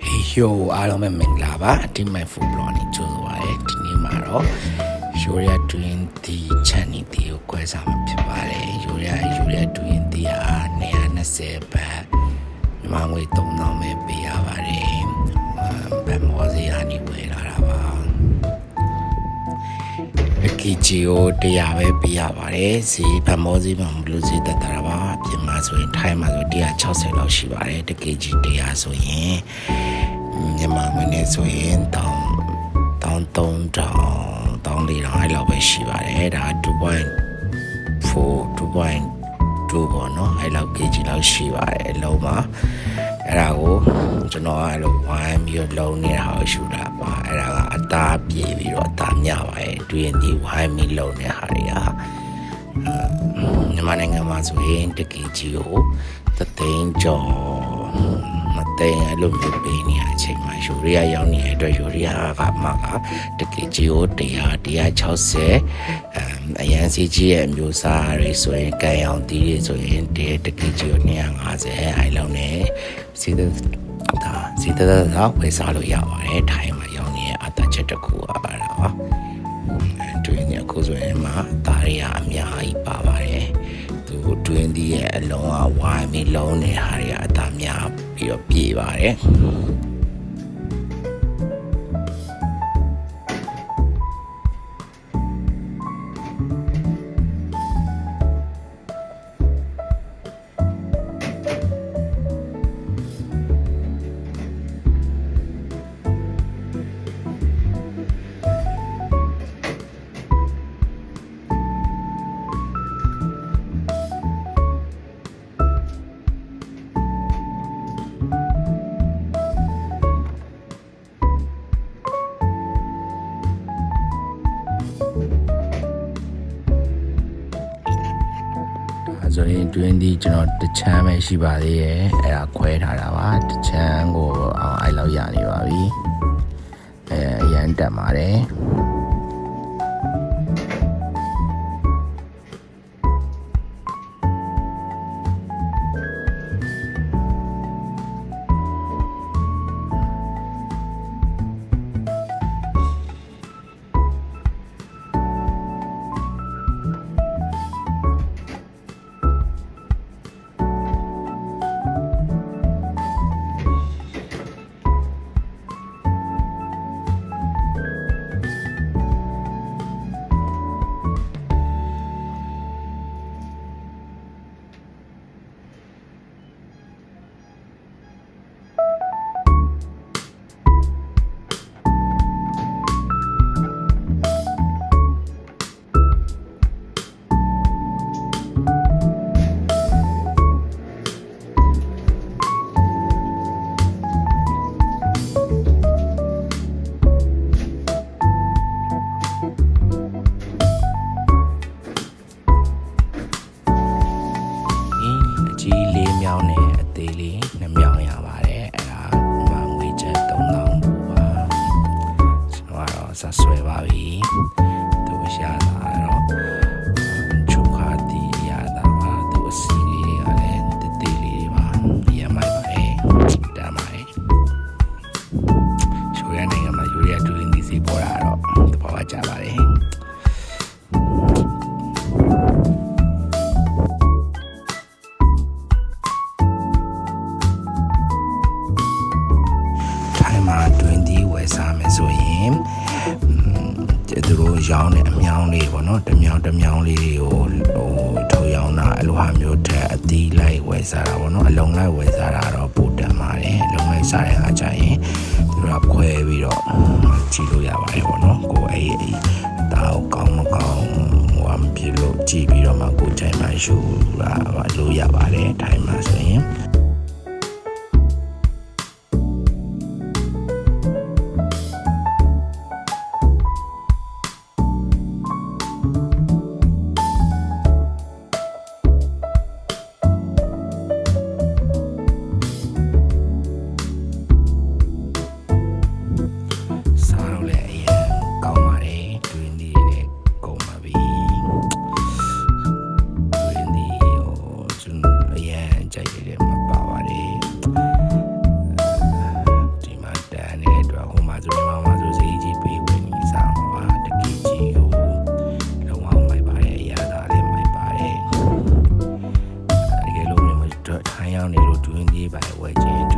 ဟိုအားလုံးပဲမင်္ဂလာပါဒီမိုင်ဖူဘလော့နေကြိုးဆိုပါရယ်ဒီနေ့မှာတော့ယူရီးယား20 channel တီကိုကွဲစားမှာဖြစ်ပါတယ်ယူရီးယားယူရီးယား20တီဟာ120ဘတ်မြန်မာငွေ3000ပဲပေးရပါတယ်ဘတ်မောစီဟာနေဝယ်လာတာပါ အကီဂျီကို100ပဲပေးရပါတယ်ဈေးဗမောဈေးမှာမလို့ဈေးတက်တာပါအပြင်မှာဆိုရင်ထိုင်းမှာဆို160လောက်ရှိပါတယ်တကီဂျီ100ဆိုရင်မြန်မာငွေနဲ့ဆိုရင်တောင်းတောင်း3000တောင်း4000အဲ့လောက်ပဲရှိပါတယ်ဒါ2.4 2.2ပေါ့နော်အဲ့လောက် kg လောက်ရှိပါတယ်အလုံးမှာအဲ့ဒါကိုကျွန်တော်ကအဲ့လိုဝိုင်းပြီးတော့လုံးနေတာကိုရှူတာပါအဲ့ဒါကအသားပြေပြီးတော့အသားမြပါတယ်တွင်ဒီဝိုင်းပြီးလုံးနေတာတွေကမြန်မာနိုင်ငံမှာဆိုရင်တကီကြီးကိုသသိန်းကျော် မသိန်းအဲ့လိုမျိုးပေးနေတဲ့အချိန်မှာယူရီးယားရောက်နေတဲ့အတွက်ယူရီးယားကမှကတကီကြီးကို100 160အမ်အရန်စီကြီးရဲ့အမျိုးအစားတွေဆိုရင်ကန်အောင်တီးတွေဆိုရင်တကီကြီးကို250အဲ့လောက်နဲ့စီးတဲ့ဒါစီးတဲ့ဒါဝယ်စားလို့ရပါတယ်ထိုင်းမှာရောက်နေတဲ့အတားချက်တစ်ခုပါပါတော့တွင်းဒီအခုဆိုရင်မှာဒါရီယာအများကြီးပါပါ တယ်သူတွင်းဒီရဲ့အလုံးကဝိုင်းပြီးလုံးနေဟာတွေကအသာများပြီးတော့ပြေပါတယ် ဆိုရင်တွင်းဒီကျွန်တော်တစ်ချမ်းပဲရှိပါသေးရဲ့အဲ့ဒါခွဲထားတာပါတစ်ချမ်းကိုအောင်အဲ့လောက်ရနေပါပြီအဲအရန်တက်ပါတယ် ကြီးလေးမြောင်းနဲ့အသေးလေးနှစ်မြောင်းရပါတယ်အဲ့ဒါမှငွေကျပ်3000ဘူပါကျွန်တော်ကတော့ဆက်ဆွဲပါပြီသူရှာတာတော့ သူတို့ရောင်းတဲ့အမြောင်းလေးပေါ့နော်တစ်မြောင်းတစ်မြောင်းလေးတွေကိုဟိုထုတ်ရောင်းတာအလိုဟာမျိုးထက်အသီးလိုက်ဝယ်စားတာပေါ့နော်အလုံးလိုက်ဝယ်စားတာတော့ပိုတန်ပါတယ်အလုံးလိုက်စားတဲ့အခါကျရင်သူတို့ကခွဲပြီးတော့ကြည့်လို့ရပါတယ်ပေါ့နော်ကိုအဲ့ဒီအသားကိုကောင်းမကောင်းဟိုအမပြလို့ကြည့်ပြီးတော့မှကိုချိန်မှရှူတာလို့ရပါတယ်ထိုင်းမှာဆိုရင် 一百块钱